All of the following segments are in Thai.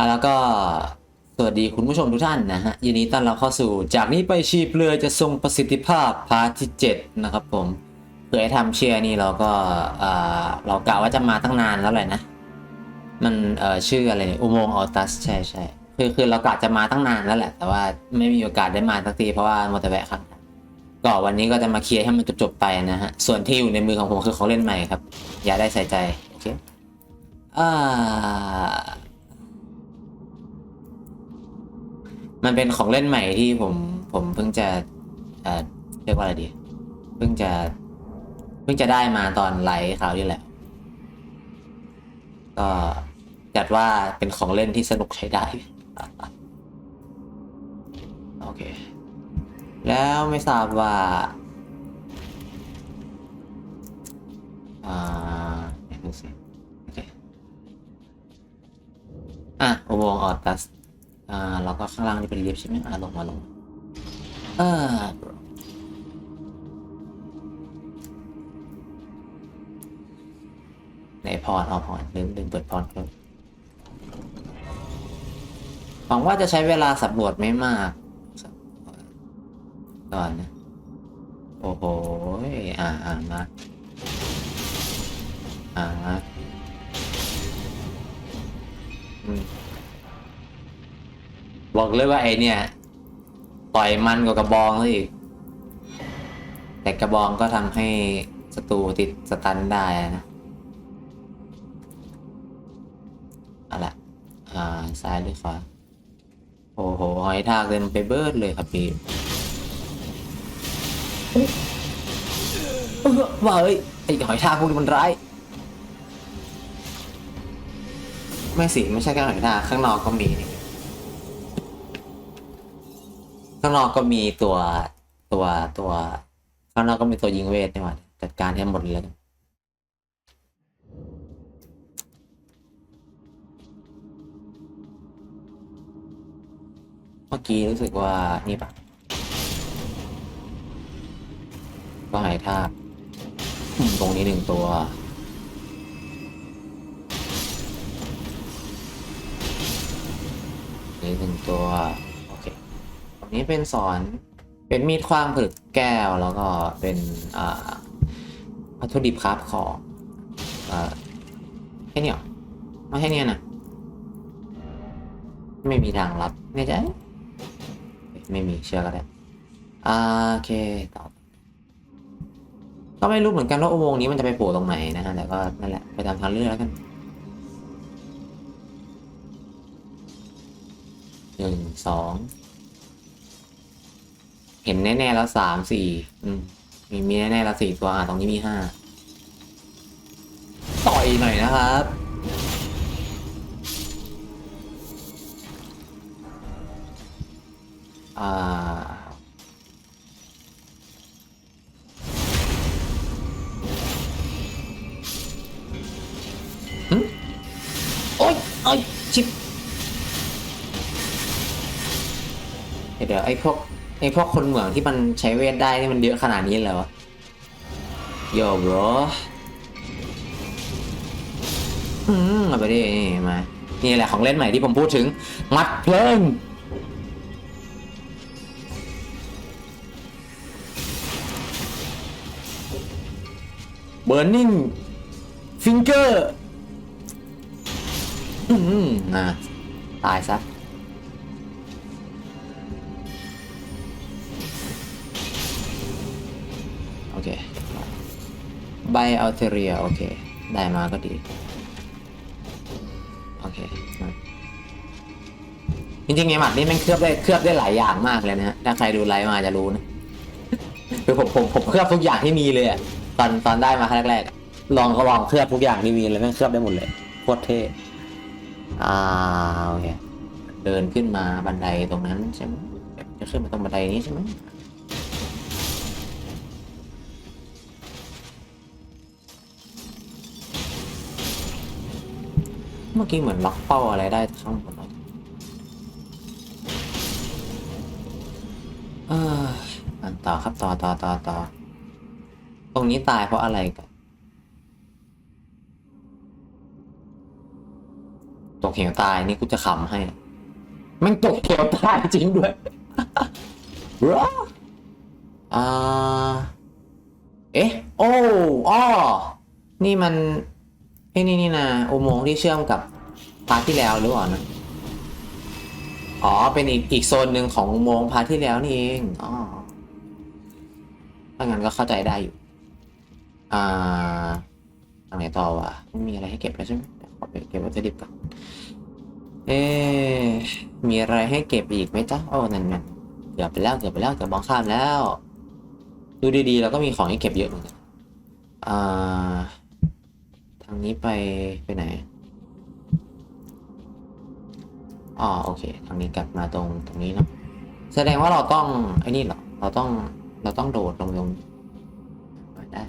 อะแล้วก็สวัสดีคุณผู้ชมทุกท่านนะฮะยินดีต้อนรับเข้าสู่ จากนี้ไปชีพเรือจะทรงประสิทธิภาพพาร์ทที่ 7 นะครับผมเคยทำเชียร์นี่เราก็อ่าเรากะว่าจะมาตั้งนานแล้วแหละนะ มันเอ่อชื่ออะไรอุโมงค์ออตัสใช่ใช่คือคือเรากะจะมาตั้งนานแล้วแหละ แต่ว่าไม่มีโอกาสได้มาสักทีเพราะว่ามัวแต่แวะข้างทางก็วันนี้ก็จะมาเคลียร์ให้มันจบๆไปนะฮะ ส่วนที่อยู่ในมือของผมคือของเล่นใหม่ครับ อย่าได้ใส่ใจ โอเค อ่า มันเป็นของเล่นใหม่ที่ผม ผมเพิ่งจะเอ่อเรียกว่าอะไรดี เพิ่งจะ เพิ่งจะได้มาตอนไลฟ์คราวที่แล้วก็จัดว่าเป็นของเล่นที่สนุกใช้ได้ โอเค แล้วไม่ทราบว่าอ่าเดี๋ยวดูสิโอเคอะอุโมงค์ออตัส อ่าแล้วก็ข้างล่างนี่เป็นลิฟต์ใช่ไหมอ่าลงมาลงเออในพรเอาพรลืมลืมเปิดพรครับหวังว่าจะใช้เวลาสำรวจไม่มากก่อนนะโอ้โหอ่าอ่ามาอ่ามาอืม บอกเลยว่าไอเนี่ย ต่อยมันกว่ากระบองเลยอีก แต่กระบองก็ทำให้ศัตรูติดสตันได้นะเอาละอ่า ซ้ายหรือขวาโอ้โห หอยทากเต็มไปเบิร์ดเลยครับพี่ว่าเอ้ยไอหอยทากพวกนี้มันร้าย ไม่สิ ไม่ใช่แค่หอยทากข้างนอกก็มีนี่ ข้างนอกก็มีตัวตัวตัวข้างนอกก็มีตัวยิงเวทนี่หว่าจัดการให้หมดเลยเมื่อกี้รู้สึกว่านี่ปะก็หายทากตรงนี้หนึ่งตัวนี่หนึ่งตัว นี้เป็นสอนเป็นมีดคว้างผลึกแก้วแล้วก็เป็นอ่าวัตถุดิบครับของอ่าแค่นี้เหรอไม่ใช่เนี่ยนะไม่มีทางลับไม่ใช่ไม่มีเชื่อก็ได้โอเคต่อก็ไม่รู้เหมือนกันว่าอุโมงค์นี้มันจะไปโผล่ตรงไหนนะฮะแต่ก็นั่นแหละไปตามทางเลือกแล้วกันหนึ่งสอง เห็นแน่ๆแล้วสามสี่มีมีแน่ๆแล้วสี่ตัวอะตรงนี้มีห้าต่อยหน่อยนะครับ อ่าหึโอ๊ยโอ๊ยชิบเดี๋ยวไอ้พวก ไอ้พวกคนเหมืองที่มันใช้เวทได้นี่มันเยอะขนาดนี้เลยวะโย่บรออืมเอาไปดินี่มา นี่แหละของเล่นใหม่ที่ผมพูดถึง มัดเพลิงเบ r ร์นิ่งฟิงเกอร์ อืมอะตายซะ ไบอัลเทเรีย โอเค ได้มาก็ดี โอเค จริงๆไงหมัดนี่มันเคลือบได้เคลือบได้หลายอย่างมากเลยนะฮะ ถ้าใครดูไลฟ์มาจะรู้นะ คือผมผมผมเคลือบทุกอย่างที่มีเลยตอนตอนได้มาครั้งแรกลองก็ลองเคลือบทุกอย่างที่มีเลยแม่งเคลือบได้หมดเลยโคตรเท่อ่าโอเคเดินขึ้นมาบันไดตรงนั้นใช่ไหมจะขึ้นมาตรงบันไดนี้ใช่ไหม เมื่อกี้เหมือนล็อกเป้าอะไรได้ข้างบนเนะเอออ่านต่อครับต่อต่อต่อต่อตรงนี้ตายเพราะอะไรกันตกเหวตายนี่กูจะขำให้แมันตกเหวตายจริงด้วยอ่าเอ๊ะ โอ้อ้อนี่มัน ไอ้นี่นี่นะอุโมงค์ที่เชื่อมกับพาร์ทที่แล้วหรือเปล่านะอ๋อ เป็นอีกอีกโซนหนึ่งของอุโมงค์พาร์ทที่แล้วนี่เองอ๋อถ้างั้นก็เข้าใจได้อยู่ อ่าทางไหนต่อวะไม่มีอะไรให้เก็บแล้วใช่ไหมเดี๋ยวขอไปเก็บวัตถุดิบก่อนเอ๊มีอะไรให้เก็บอีกไหมจ๊ะโอ้นั่นนั่นเกือบไปแล้วเกือบไปแล้วเกือบมองข้ามแล้ว ดูดีๆแล้วก็มีของให้เก็บเยอะเหมือนกันอ่าางนี้ไปไปไหน อ๋อโอเค ทางนี้กลับมาตรงตรงนี้เนาะ แสดงว่าเราต้องไอ้นี่เหรอ เราต้องเราต้องโดดลงลงไปได้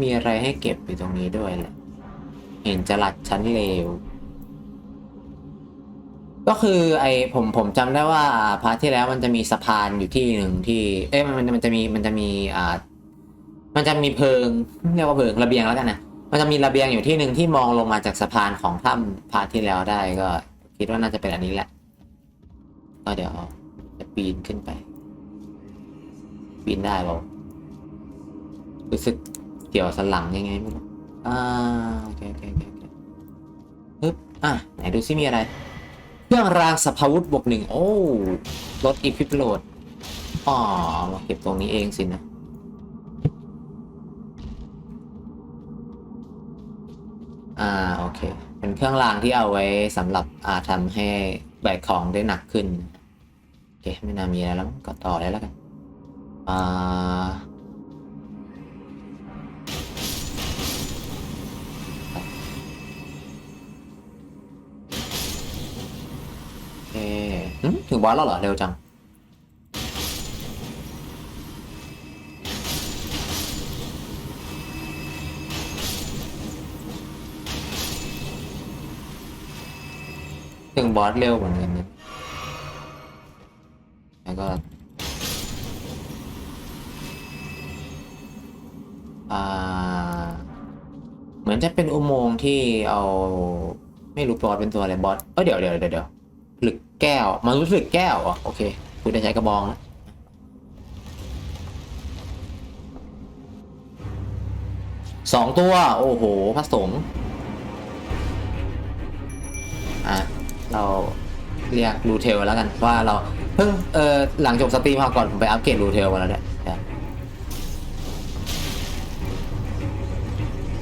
มีอะไรให้เก็บอยู่ตรงนี้ด้วยแหละ เห็นจรัดชั้นเลว ก็คือไอผมผมจำได้ว่าพาร์ทที่แล้วมันจะมีสะพานอยู่ที่หนึ่งที่ เอ้ยมันมันจะมีมันจะมีอ่ามันจะมีเพิงเรียกว่าเพิงระเบียงแล้วกันนะมันจะมีระเบียงอยู่ที่หนึ่งที่มองลงมาจากสะพานของถ้ำพาร์ทที่แล้วได้ก็ คิดว่าน่าจะเป็นอันนี้แหละก็เดี๋ยวจะปีนขึ้นไป ปีนได้เปล่ารู้สึกเกี่ยวสันหลังยังไงไม่รู้อ่าโอเคโอเคโอเคโอเคปึ๊บอะไหนดูซิมีอะไร ครื่องรางสภาวุธบวกหนึ่งโอ้ลดอีพิโหลดอ๋อมาเก็บตรงนี้เองสินะ อ่า โอเค เป็นเครื่องรางที่เอาไว้สำหรับอ่าทำให้แบกของได้หนักขึ้น โอเค ไม่น่ามีอะไรแล้วก็ต่อเลยแล้วกัน อ่า ถึงบอสแล้วเหรอ เร็วจัง ถึงบอสเร็วเหมือนกันะแล้วก็อ่าเหมือนจะเป็นอุโมงค์ที่เอา ไม่รู้บอสเป็นตัวอะไรบอสเอ้ยเดี๋ยวเดี๋ยวเดี๋ยว แก้ว มันรู้สึกแก้วอะโอเคคุณจะใช้กระบองแล้วสองตัว โอ้โหผสมอะ เราเรียกรูเทลแล้วกัน ว่าเราเพิ่งเออหลังจบสตรีมมาก่อน ผมไปอัปเกรดรูเทลมาแล้วเนี่ย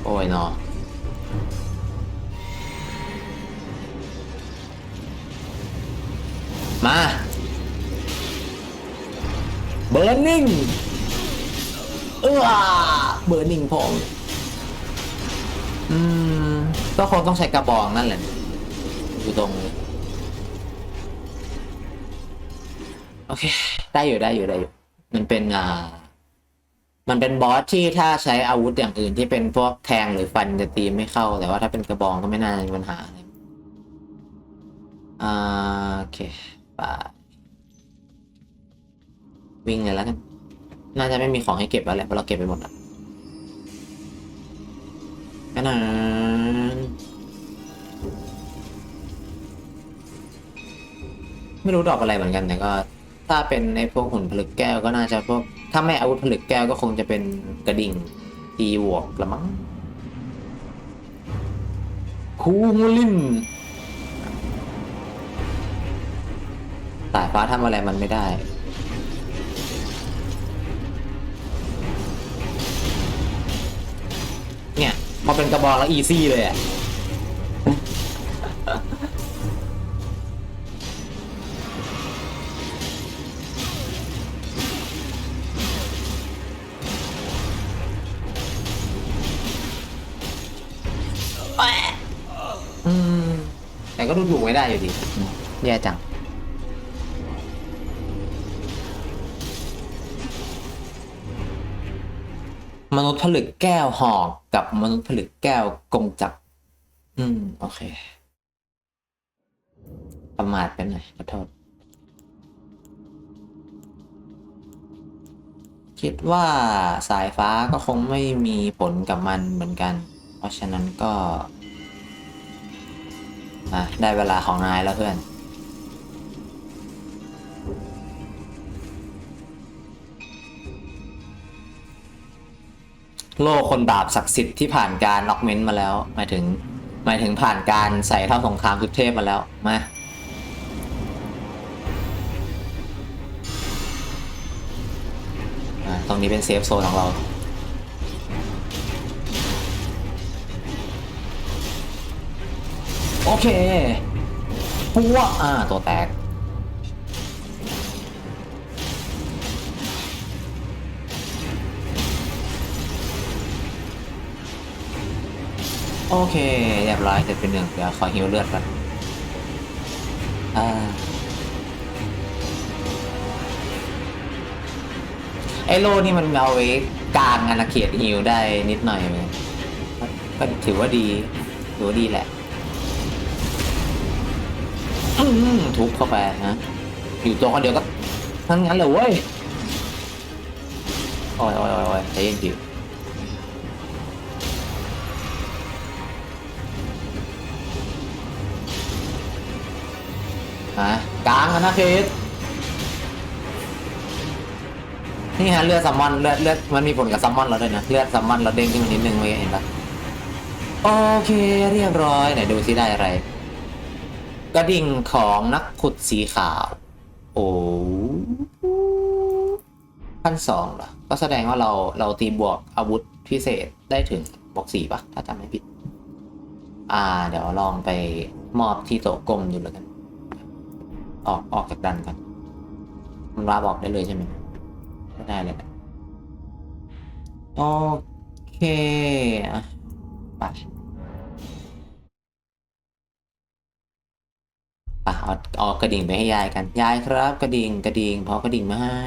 โอ้ยเนาะ มาเบ r ร์นิ่งเออเบ r ร์นิ่งพงอืมก็คงต้องใช้กระบองนั่นแหละอยู่ตรงโอเค ได้อยู่ได้อยู่ได้อยู่ มันเป็นอ่า มันเป็นบอสที่ถ้าใช้อาวุธอย่างอื่นที่เป็นพวกแทงหรือฟันจะตีไม่เข้า แต่ว่าถ้าเป็นกระบองก็ไม่น่ามีปัญหาอ่าโอเค ไปวิ่งเลยแล้วกัน น่าจะไม่มีของให้เก็บแล้วแหละเพราะเราเก็บไปหมดแล้วแค่นั้นไม่รู้ดอกอะไรเหมือนกันแต่ก็ ถ้าเป็นในพวกหุ่นผลึกแก้วก็น่าจะพวก ถ้าไม่อาวุธผลึกแก้วก็คงจะเป็นกระดิ่งตีหวกละมั้งคูมูลิน สายฟ้าทำอะไรมันไม่ได้ เนี่ยพอเป็นกระบอกแล้วอีซี่เลยอะแต่ก็ดูถูกไม่ได้อยู่ดี แย่จัง มนุษย์ผลึกแก้วหอกกับมนุษย์ผลึกแก้วกงจักอืม โอเค ประมาทไปหน่อยขอโทษ คิดว่าสายฟ้าก็คงไม่มีผลกับมันเหมือนกัน เพราะฉะนั้นก็ อะ ได้เวลาของนายแล้วเพื่อน โลกคนบาปศักดิ์สิทธิ์ที่ผ่านการล็อกเมนต์มาแล้วหมายถึงหมายถึงผ่านการใส่เท่าสงครามทุกเทพมาแล้วมาอ่าตรงนี้เป็นเซฟโซนของเราโอเคปัวอ่าตัวแตก โอเคเรียบร้อยเสร็จเป็นหนึ่งเดี๋ยวขอฮิวเลือดก่อนอ่าไอโลนี่มันเอาไว้กลางอาณาเขตฮิวได้นิดหน่อยไหมก็ถือว่าดีถือว่าดีแหละทุบเข้าไปนะอยู่ตัวคนเดียวก็ทั้งนั้นเลยเว้ยโอ้ยโอ้ยโอ้ยโอ้ยใจเย็นดิฮ กลางอาณาเขตนี่ฮะเลือดซัมมอนเลือดเลือดมันมีผลกับซัมมอนเราด้วยนะเลือดซัมมอนเราเด้งขึ้นมานิดนึงเว้ยเห็นปะโอเคเรียบร้อยไหนดูซิได้อะไร กระดิ่งของนักขุดสีขาว โอ้พันสองเหรอ ก็แสดงว่าเราเราตีบวกอาวุธพิเศษได้ถึงบวกสี่ปะถ้าจำไม่ผิด อ่า เดี๋ยวลองไปมอบที่โต๊ะกลมดูแล้วกัน ออกออกจากดันกันมันวาบอกได้เลยใช่ไหมไม่ได้เลยโอเคอะไปไปเอาเอากระดิ่งไปให้ยายกัน ยายครับ กระดิ่งกระดิ่งเพราะกระดิ่งมาให้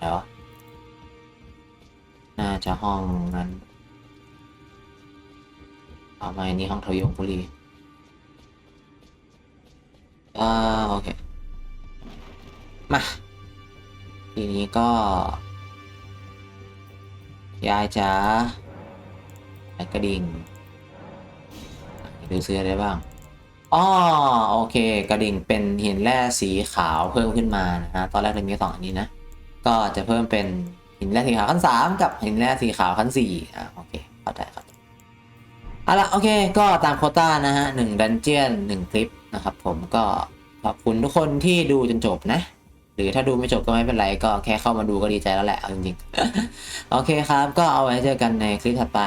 แล้วน่าจะห้องนั้น เอามาอันนี้ห้องทยงบุรี อ่าโอเค มา ทีนี้ก็ยายจ๋าไอกระดิ่งดูซื้ออะไรบ้างอ๋อโอเค กระดิ่งเป็นหินแร่สีขาวเพิ่มขึ้นมานะฮะตอนแรกเรามีสองอันนี้นะ ก็จะเพิ่มเป็นหินแร่สีขาวขั้นสามกับหินแร่สีขาวขั้นสี่อะโอเคเข้าใจครับเอาละโอเค ก็ตามโคต้านะฮะหนึ่งดันเจียนหนึ่งคลิป นะครับ ผมก็ขอบคุณทุกคนที่ดูจนจบนะ หรือถ้าดูไม่จบก็ไม่เป็นไรก็แค่เข้ามาดูก็ดีใจแล้วแหละเอาจริงๆ โอเคครับ ก็เอาไว้เจอกันในคลิปถัดไป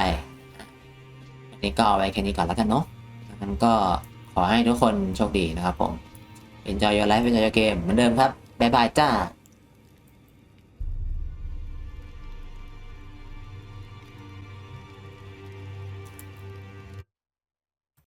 วันนี้ก็เอาไว้แค่นี้ก่อนแล้วกันเนาะงั้นก็ขอให้ทุกคนโชคดีนะครับผม enjoy your life enjoy your game เหมือนเดิมครับ บ๊ายบายจ้า